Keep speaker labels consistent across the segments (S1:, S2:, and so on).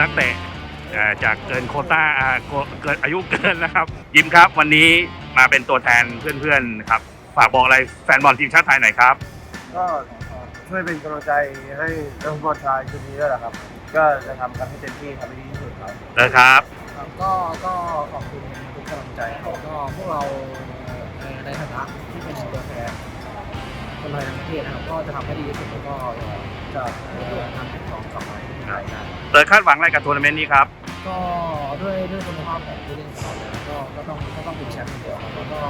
S1: นักเตะเอ่อจากเกินโควต้าอ่าโกเกินอายุเกินนะครับ ยิมครับวันนี้มาเป็นตัวแทนเพื่อนๆครับ ฝากบอกอะไรแฟนบอลทีมชาติไทยหน่อยครับ
S2: ก็ช่วยเป็นกำลังใจให้นักฟุตบอลชายชุดนี้ด้วยนะครับ ก็จะทำกันให้เต็มที่ทำให้ดีที่สุดครับ
S1: เลยครับ
S3: ครับก็ก็ขอบคุณทุกกำลังใจครับก็พวกเราในในฐานะที่เป็นตัวแทน คนไทยทั้งประเทศนะครับก็จะทำให้ดีที่สุดแล้วก็จะเอ่อนำเหรียญทองกลับมาที่ไทยได้
S1: เลยคาดหวังอะไรกับทัวร์นาเมนต์นี้ครับ
S3: ก็ด้วยด้วยคุณภาพของผู้เล่นของเราแล้วก็ก็ต้องก็ต้องเป็นแชมป์เดียวครับแล้วก็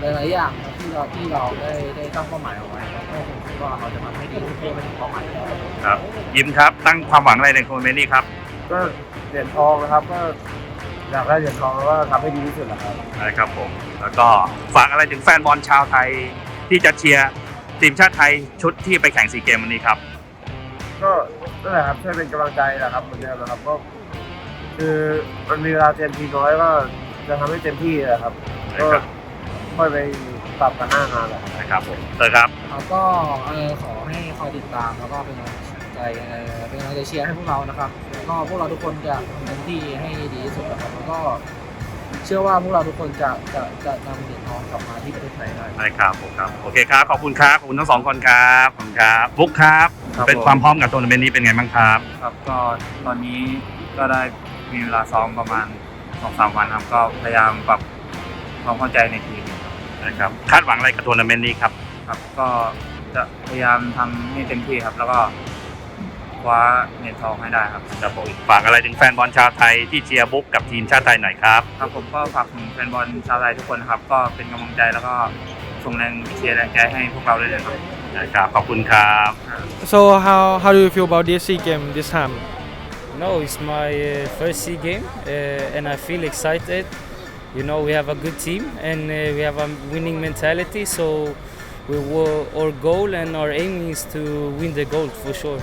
S3: หลายๆอย่างครับที่เราที่เราได้ได้ตั้งเป้าหมายเอาไว้ครับก็ผมคิดว่าเราจะทำให้ดีที่สุดเพื่อไปถึงเป้าหมายนี้ครับ
S1: ครับ ยิมครับ ตั้งความหวังอะไรในทัวร์นาเมนต์นี้ครับ
S2: ก็เหรียญทองนะครับก็อยากได้เหรียญทองแล้วก็ทำให้ดีที่สุดนะครับ
S1: นะครับผม แล้วก็ฝากอะไรถึงแฟนบอลชาวไทย ที่จะเชียร์ทีมชาติไทยชุดที่ไปแข่งซีเกมวันนี้ครับ
S2: ก็นั่นแหละครับช่วยเป็นกำลังใจนะครับเหมือนเดิมนะครับก็คือมันมีเวลาเต็มทีน้อยก็จะทำให้เต็มที่นะครับก็
S1: นะครับ
S2: ค่อยไปปรับกันหน้างานแหละครับ
S1: นะครับผมเลยครับ
S3: แล้วก็เออขอให้คอยติดตามแล้วก็เป็นกำลังใจเอ่อเป็นกำลังใจเชียร์ให้พวกเรานะครับแล้วก็พวกเราทุกคนจะทำเต็มที่ให้ดีที่สุดนะครับแล้วก็ เชื่อว่าพวกเราทุกคนจะจะจะนำเหรียญทองกลับมาที่ประเทศไทยได้
S1: ได้ครับผมครับโอเคครับขอบคุณครับขอบคุณทั้งสองคนครับขอบคุณครับบุ๊กครับ
S4: ครับ
S1: เป็น
S4: ผม
S1: ความพร้อมกับทัวร์นาเมนต์นี้เป็นไงบ้างครับ
S4: ครับก็ตอนนี้ก็ได้มีเวลาซ้อมประมาณสองสามวันครับ ก็พยายามปรับความเข้าใจในทีม
S1: นะครับคาดหวังอะไรกับทัวร์นาเมนต์นี้ครับ
S4: ครับ ก็จะพยายามทำให้เต็มที่ครับ แล้วก็ คว้าเหรียญทองให้ได้ครับ
S1: ครับผมฝากอะไรถึงแฟนบอลชาวไทยที่เชียร์บุ๊กกับทีมชาติไทยหน่อยครับ
S4: ครับผมก็ฝากถึงแฟนบอลชาวไทยทุกคนนะครับ ก็เป็นกำลังใจแล้วก็ส่งแรงเชียร์แรงใจให้พวกเราด้วยนะครับ
S1: นะครับขอบคุณครับ
S5: So how how do you feel about this SEA game this time?
S6: No, it's my uh, first SEA game uh, and I feel excited. You know, we have a good team and uh, we have a winning mentality. So we will, our goal and our aim is to win the gold for sure.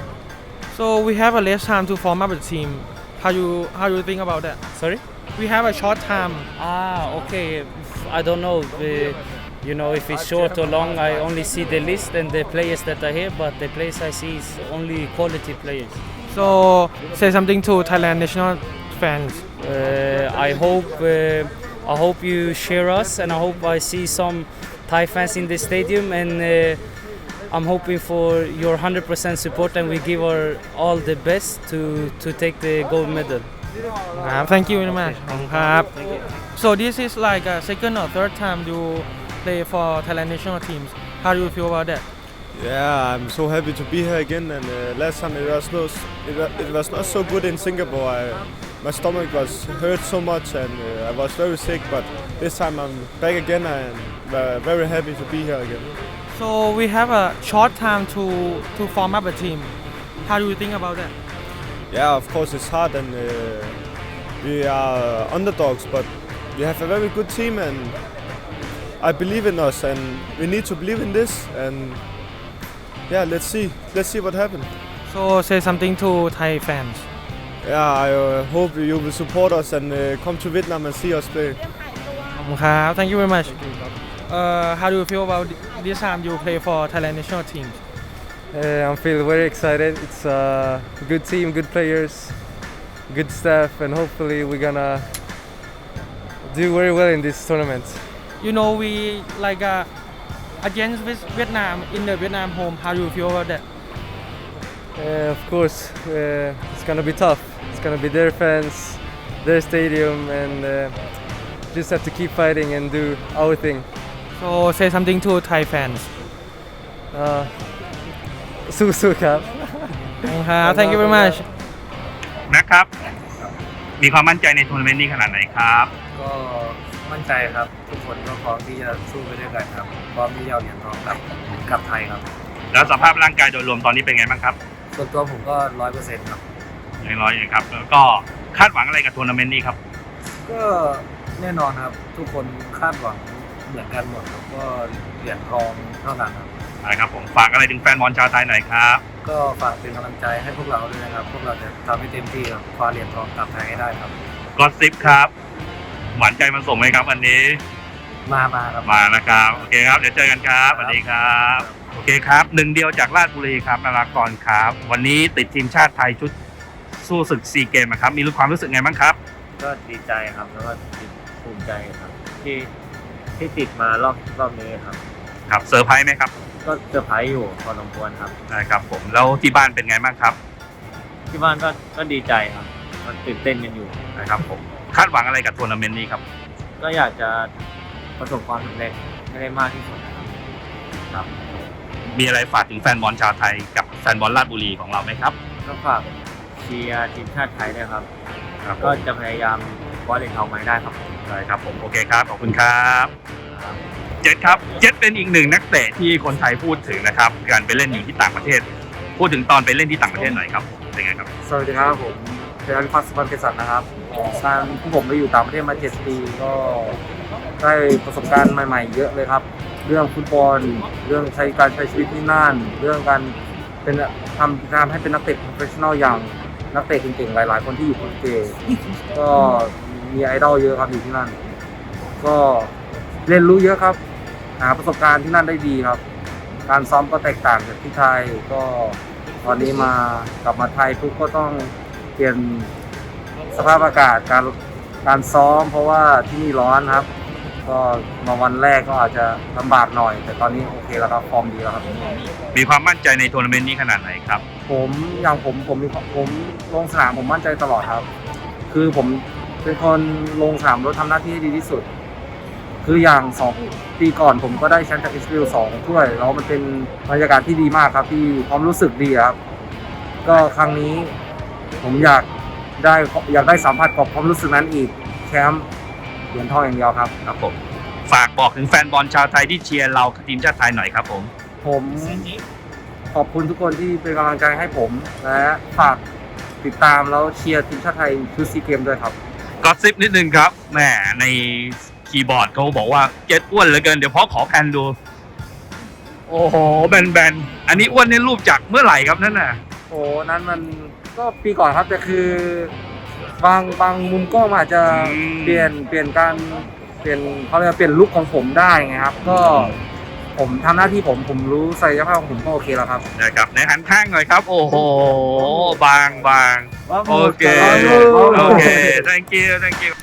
S5: So we have a less time to form up a team. How you how you think about that?
S6: Sorry?
S5: We have a short time.
S6: Ah, okay. I don't know. Uh, you know, if it's short or long, I only see the list and the players that are here, but the players I see is only quality players.
S5: So say something to Thailand national fans.
S6: Uh, I hope uh, I hope you share us, and I hope I see some Thai fans in the stadium, and uh, I'm hoping for your 100% support, and we give our all the best to to take the gold medal.
S5: ครับ Thank you very much ขอบคุณครับ So this is like a second or third time you play for Thailand national teams. How do you feel about that?
S7: Yeah, I'm so happy to be here again. And uh, last time it was not, it, wa- it was not so good in Singapore. I, my stomach was hurt so much, and uh, I was very sick. But this time I'm back again, and uh, very happy to be here again.
S5: So we have a short time to to form up a team. How do you think about that?
S7: Yeah, of course it's hard, and uh, we are underdogs, but we have a very good team, and I believe in us, and we need to believe in this. And yeah, let's see, let's see what happens.
S5: So say something to Thai fans.
S7: Yeah, I uh, hope you will support us and uh, come to Vietnam and see us play.
S5: ขอบคุณครับ Thank you very much uh, How do you feel about this time you play for Thailand national team
S8: Uh, I'm feeling very excited. It's a good team, good players, good staff, and hopefully we're gonna do very well in this tournament.
S5: You know we like uh, against Viet- Vietnam in the Vietnam home How do you feel about that
S8: Uh, of course, uh, it's gonna be tough. It's gonna be their fans, their stadium, and uh, just have to keep fighting and do our thing.
S5: So say something to Thai fans
S8: Uh, สู้ๆครับ
S5: ขอบคุณครับ Thank you very much
S1: นะครับ มีความมั่นใจในทัวร์นาเมนต์นี้ขนาดไหนครับ
S4: ก็มั่นใจครับ ทุกคนก็พร้อมที่จะสู้ไปด้วยกันครับ พร้อมที่จะเอาเหรียญทองกลับกลับไทยครับ
S1: แล้วสภาพร่างกายโดยรวมตอนนี้เป็นไงบ้างครับ
S4: ส่วนตัวผมก็ร้อยเปอร์เซ็นต์ครับ
S1: อย่างร้อยอย่างครับ แล้วก็คาดหวังอะไรกับทัวร์นาเมนต์นี้ครับ
S4: ก็แน่นอนครับ ทุกคนคาดหวัง เหมือนกันหมดครับก็เหรียญทองเท่ากันครับ
S1: นะครับผมฝากอะไรถึงแฟนบอลชาวไทยหน่อยครับ
S4: ก็ฝากเป็นกำลังใจให้พวกเราด้วยนะครับ พวกเราจะทำให้เต็มที่ครับคว้าเหรียญทองกลับไทยให้ได้ครับ
S1: ก็ซิปครับ หวานใจมันส่งไหมครับวันนี้
S4: มามาครับ
S1: มานะครับ โอเคครับ เดี๋ยวเจอกันครับสวัสดีครับ โอเคครับหนึ่งเดียวจากราชบุรีครับนารากรครับ วันนี้ติดทีมชาติไทยชุดสู้ศึกซีเกมครับ มีความรู้สึกไงบ้างครับ
S9: ก็ดีใจครับแล้วก็ภูมิใจครับ ที่ ที่ติดมารอบรอบนี้ครับ
S1: ครับเซอร์ไพรส์ไหมครับ
S9: ก็เซอร์ไพรส์อยู่พอสมควรครับ
S1: นะครับผมแล้วที่บ้านเป็นไงบ้างครับ
S9: ที่บ้านก็ก็ดีใจครับมันตื่นเต้นกันอยู่
S1: นะครับผมคาดหวังอะไรกับทัวร์นาเมนต์นี้ครับ
S9: ก็อยากจะประสบความสำเร็จให้ได้มากที่สุดนะครับ
S1: ครับ มีอะไรฝากถึงแฟนบอลชาวไทยกับแฟนบอลราชบุรีของเราไหมครับ
S9: ก็ฝากเชียร์ทีมชาติไทยด้วยครับ
S1: ครับผ
S9: ก็
S1: ม
S9: จะพยายามคว้าเหรียญทองมาให้ได้ครับ
S1: ได้ครับผมโอเคครับขอบคุณครับเจ็ดครับเจ็ดเป็นอีกหนึ่งนักเตะที่คนไทยพูดถึงนะครับ การไปเล่นอยู่ที่ต่างประเทศ พูดถึงตอนไปเล่นที่ต่างประเทศหน่อยครับเป็นไงครับ
S3: สวัสดีครับผมเป็นอภิพัฒน์สุวรรณเกษตรนะครับการที่ผมไปอยู่ต่างประเทศมา7ปีก็ได้ประสบการณ์ใหม่ๆ เยอะเลยครับ เรื่องฟุตบอลเรื่องใช้การใช้ชีวิตที่นั่น เรื่องการเป็นทำการให้เป็นนักเตะ professional อย่างนักเตะเก่งๆหลาย ๆ คนที่อยู่โปรตุเกสก็ มีไอดอลเยอะครับอยู่ที่นั่น ก็เรียนรู้เยอะครับ หาประสบการณ์ที่นั่นได้ดีครับ การซ้อมก็แตกต่างจากที่ไทยก็ตอนนี้มากลับมาไทยปุ๊บก็ต้องเปลี่ยนสภาพอากาศการการซ้อม เพราะว่าที่นี่ร้อนครับ ก็มาวันแรกก็อาจจะลำบากหน่อย แต่ตอนนี้โอเคแล้วครับฟอร์มดีแล้วครับ
S1: มีความมั่นใจในทัวร์นาเมนต์นี้ขนาดไหนครับ
S3: ผมอย่างผมผมมีผมลงสนามผมมั่นใจตลอดครับ คือผม เป็นคนลงสนามรถทำหน้าที่ให้ดีที่สุด คืออย่างสองปีก่อนผมก็ได้แชมป์จากอิสราเอลสองถ้วยแล้วมันเป็นบรรยากาศที่ดีมากครับ ที่ความรู้สึกดีครับ ก็ครั้งนี้ผมอยากได้อยากได้สัมผัสกับความรู้สึกนั้นอีกแชมป์เหรียญทองอย่างเดียวครับ
S1: ครับผม ฝากบอกถึงแฟนบอลชาวไทยที่เชียร์เราทีมชาติไทยหน่อยครับผม
S3: ผมขอบคุณทุกคนที่เป็นกำลังใจให้ผมและฝากติดตามแล้วเชียร์ทีมชาติไทยชุดซีเกมด้วยครับ
S1: ก็ซิปนิดนึงครับแหมในคีย์บอร์ดเขาบอกว่าเจ็ดอ้วนเหลือเกินเดี๋ยวพ่อขอแพนดู โอ้โหแบนๆ อันนี้อ้วนในรูปจากเมื่อไหร่ครับนั่นน่ะ
S3: โอ้นั้นมันก็ปีก่อนครับแต่คือ บางบางมุมกล้องมันอาจจะ
S1: อืม
S3: เปลี่ยนเปลี่ยนการเปลี่ยนเขาเรียกว่าเปลี่ยนลุคของผมได้ไงครับ ก็ ผมทำหน้าที่ผมผมรู้ศักยภาพของผมก็โอเคแล้วครับ
S1: นะครับในหันข้างหน่อยครับ โอ้โห บางบางโอเค
S3: Vamos,
S1: โอเค thank you thank you